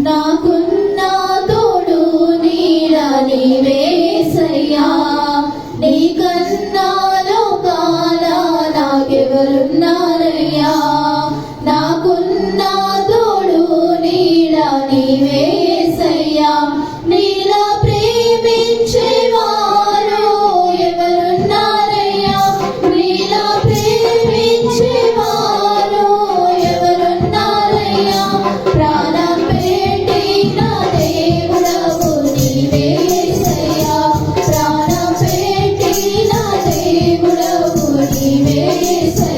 నాకున్న తోడు నీడా నీవేసయ్యా నీ కన్నా లోకాల నాకెవరున్నారయ్యా? నాకున్న తోడు నీడా నీవేసయ్యా నీలా ప్రేమించే దేవుడి వేసే